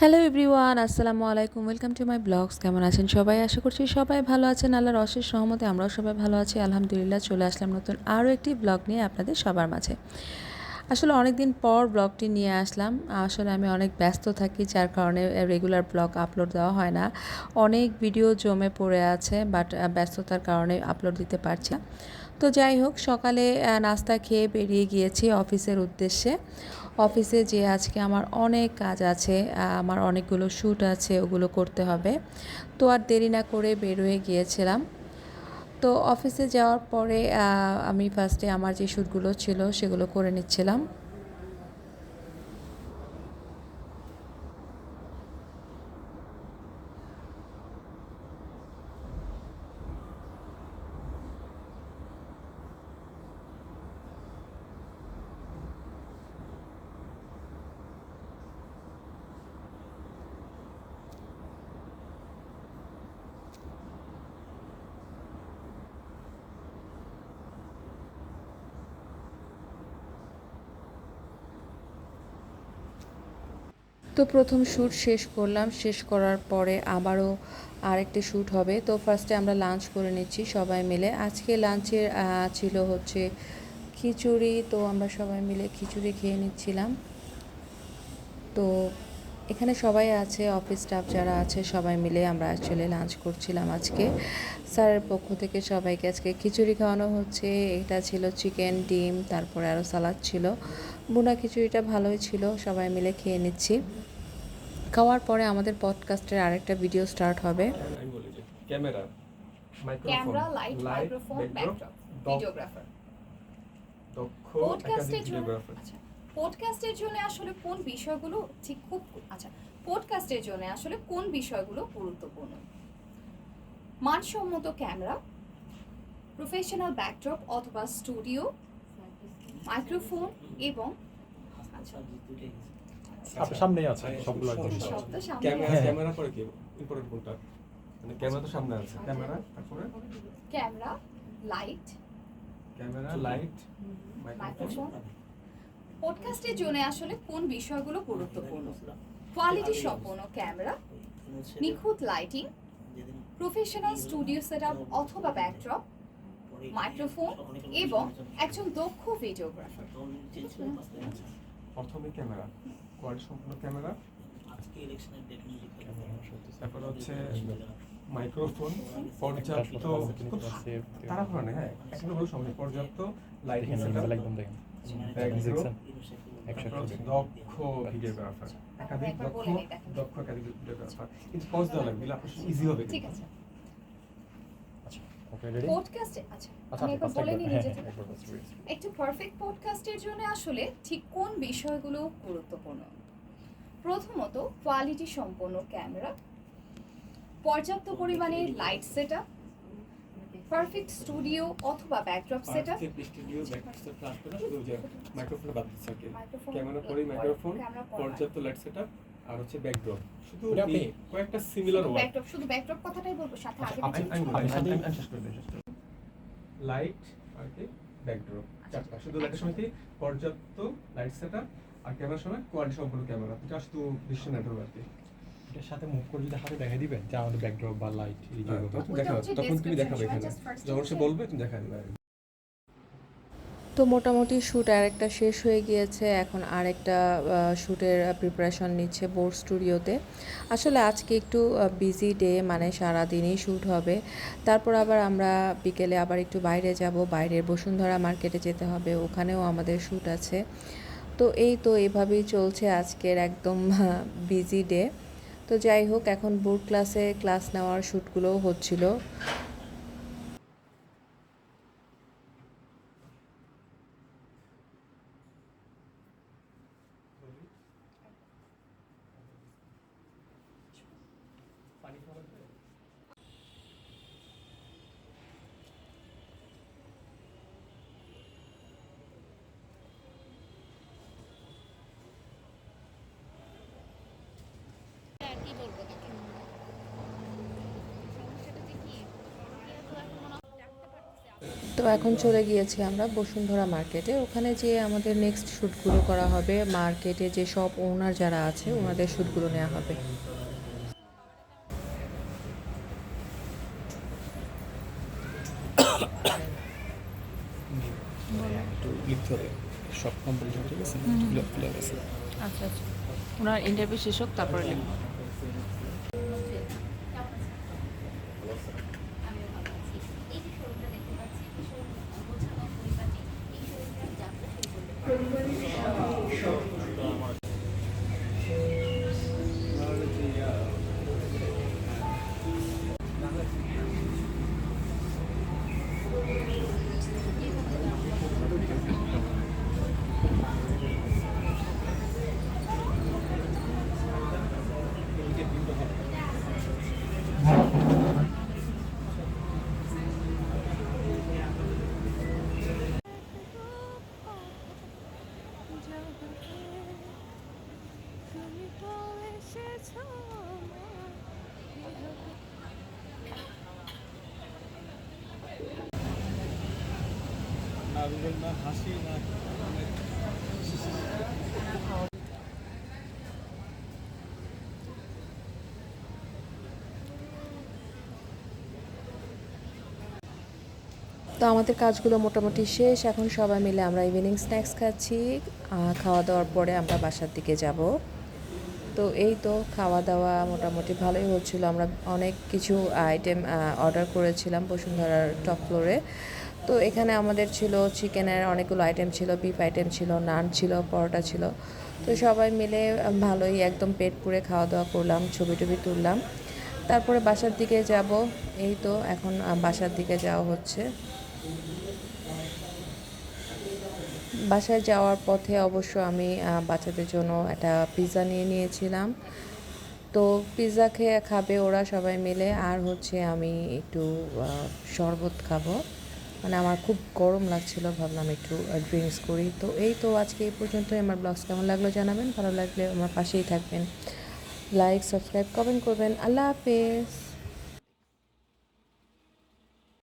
Hello everyone আসসালামু আলাইকুম welcome to my blogs কেমন আছেন সবাই? আশা করছি সবাই ভালো আছেন। আল্লাহর অশেষ সহমতে আমরাও সবাই ভালো আছি। আলহামদুলিল্লাহ, চলে আসলাম নতুন আরও একটি ব্লগ নিয়ে আপনাদের সবার মাঝে। আসলে অনেক দিন পর ব্লগটি নিয়ে আসলাম। আসলে আমি অনেক ব্যস্ত থাকি, যার কারণে রেগুলার ব্লগ আপলোড দেওয়া হয় না। অনেক ভিডিও জমে পড়ে আছে বাট ব্যস্ততার কারণে আপলোড দিতে পারছি না। তো যাই হোক, সকালে নাস্তা খেয়ে বেরিয়ে গিয়েছি অফিসের উদ্দেশ্যে। অফিসে যে আজকে আমার অনেক কাজ আছে আমার অনেকগুলো শ্যুট আছে, ওগুলো করতে হবে। তো আর দেরি না করে বের হয়ে গিয়েছিলাম। তো অফিসে যাওয়ার পরে আমি ফার্স্টে আমার যে শ্যুটগুলো ছিল, সেগুলো করে নিচ্ছিলাম। তো প্রথম শ্যুট শেষ করলাম, শেষ করার পরে আবারও আরেকটি শ্যুট হবে। তো ফার্স্টে আমরা লাঞ্চ করে নিচ্ছি সবাই মিলে। আজকে লাঞ্চের ছিল হচ্ছে খিচুড়ি। তো আমরা সবাই মিলে খিচুড়ি খেয়ে নিচ্ছিলাম। তো এখানে সবাই আছে অফিস স্টাফ যারা আছে সবাই মিলে আমরা অ্যাকচুয়ালি লাঞ্চ করছিলাম আজকে। স্যারের পক্ষ থেকে সবাইকে আজকে খিচুড়ি খাওয়ানো হচ্ছে। এটা ছিল চিকেন ডিম তারপরে আরও সালাদ ছিল। বুনা খিচুড়িটা ভালোই ছিল সবাই মিলে খেয়ে নিচ্ছি। খাওয়ার পরে আমাদের পডকাস্টের আরেকটা ভিডিও স্টার্ট হবে। Camera camera light microphone backdrop videographer দক্ষ পডকাস্টের একাধিক জন্য ভিডিওগ্রাফার আচ্ছা। পডকাস্টের জন্য আসলে কোন বিষয়গুলো ঠিক খুব আচ্ছা পডকাস্টের জন্য আসলে কোন বিষয়গুলো গুরুত্বপূর্ণ? মানসম্মত ক্যামেরা প্রফেশনাল ব্যাকড্রপ অথবা স্টুডিও মাইক্রোফোন এবং আচ্ছা। আপনার সামনেই আছে সবগুলো একদম ক্যামেরা ক্যামেরা পরে কি? ইম্পর্টেন্ট কোনটা? মানে ক্যামেরা তো সামনে আছে। ক্যামেরা? তারপরে? Camera light camera light microphone পডকাস্টের জন্য আসলে কোন বিষয়গুলো গুরুত্বপূর্ণ? কোয়ালিটি সম্পন্ন ক্যামেরা নিখুঁত লাইটিং প্রফেশনাল স্টুডিও সেটআপ অথবা ব্যাকড্রপ মাইক্রোফোন এবং একজন দক্ষ ভিডিওগ্রাফার প্রথমে ক্যামেরা কোয়ালিটি সম্পূর্ণ ক্যামেরা তারপর হচ্ছে মাইক্রোফোন পর্যাপ্ত খুব তাড়াহুড়া হ্যাঁ একটা বড় সময় পর্যাপ্ত লাইটিং সেটআপ একদম দেখেন। দক্ষ ভিডিওগ্রাফার একাধিক দক্ষ। দক্ষ একাধিক ভিডিওগ্রাফার কিন্তু দেওয়া লাগবে আপনার ইজি হবে ঠিক আছে। আচ্ছা আচ্ছা আচ্ছা হ্যাঁ হ্যাঁ. একটু পারফেক্ট পডকাস্টের জন্য আসলে ঠিক কোন বিষয়গুলো গুরুত্বপূর্ণ? প্রথমত কোয়ালিটি সম্পন্ন ক্যামেরা পর্যাপ্ত পরিমাণে লাইট সেটআপ পারফেক্ট স্টুডিও অথবা backdrop setup Perfect studio backdrop setup আসবে না, শুধু যে মাইক্রোফোনে বাদ দিচ্ছে আর কি। মাইক্রোফোন ক্যামেরা পরে মাইক্রোফোন পর্যাপ্ত লাইট সেটআপ আর হচ্ছে ব্যাকড্রপ শুধু কয়েকটা সিমিলার ওয়ার্ড ব্যাকড্রপ শুধু ব্যাকড্রপ কথাটাই বলব সাথে আগে আমি আমি শেষ করে। লাইট আর কি ব্যাকড্রপ চারটা শুধু লাইটের সময় কি? পর্যাপ্ত লাইট সেটআপ আর ক্যামেরার সময় কোয়ালিটি সম্পূর্ণ ক্যামেরা এটা শুধু দৃশ্য নেটওয়ার্ক আর কি সাথে মুভ করে যদি হাতে দেখাই দিবেন যে আমাদের ব্যাকড্রপ বা লাইট এই হ্যাঁ, যেগুলো তখন তুমি দেখাবে এখানে। যখন সে বলবে তুমি দেখাবে তো মোটামুটি শ্যুট আরেকটা শেষ হয়ে গিয়েছে এখন আরেকটা শ্যুটের প্রিপারেশন নিচ্ছে বোর্ড স্টুডিওতে আসলে আজকে একটু বিজি ডে মানে সারা দিনই শ্যুট হবে। তারপর আবার আমরা বিকেলে আবার একটু বাইরে যাব বাইরের বসুন্ধরা মার্কেটে যেতে হবে ওখানেও আমাদের শ্যুট আছে। তো এই তো এভাবেই চলছে আজকের একদম বিজি ডে তো যাই হোক এখন বোর্ড ক্লাসে ক্লাস নেওয়ার শ্যুটগুলোও হচ্ছিল। এখন চলে গিয়েছি আমরা বসুন্ধরা মার্কেটে। ওখানে যে আমাদের নেক্সট শ্যুটগুলো করা হবে মার্কেটে যে সব ওনার যারা আছে ওনাদের শ্যুটগুলো নেওয়া হবে। সব আচ্ছা আচ্ছা। ওনার ইন্টারভিউ শেষ হোক তারপরে লিখব। তো আমাদের কাজগুলো মোটামুটি শেষ। এখন সবাই মিলে আমরা ইভিনিং স্ন্যাক্স খাচ্ছি। খাওয়া দাওয়ার পরে আমরা বাসার দিকে যাব। তো এই তো খাওয়া দাওয়া মোটামুটি ভালোই হচ্ছিল। আমরা অনেক কিছু আইটেম অর্ডার করেছিলাম বসুন্ধরার টপ ফ্লোরে তো এখানে আমাদের ছিল চিকেনের অনেকগুলো আইটেম ছিল বিফ আইটেম ছিল নান ছিল, পরোটা ছিল। তো সবাই মিলে ভালোই একদম পেট পুড়ে খাওয়া দাওয়া করলাম ছবি টবি তুললাম। তারপরে বাসার দিকে যাব। এই তো এখন বাসার দিকে যাওয়া হচ্ছে। বাসায় যাওয়ার পথে অবশ্য আমি বাচ্চাদের জন্য একটা পিৎজা নিয়ে নিয়েছিলাম। তো পিৎজা খেয়ে খাবে ওরা সবাই মিলে। আর হচ্ছে আমি একটু শরবত খাব। মানে আমার খুব গরম লাগছিল, ভাবলাম একটু ড্রিঙ্কস করি। তো এই তো আজকে এই পর্যন্তই। আমার ব্লগস কেমন লাগল জানাবেন। ভালো লাগলে আমার পাশেই থাকবেন। লাইক সাবস্ক্রাইব কমেন্ট করবেন। আল্লাহ হাফেজ।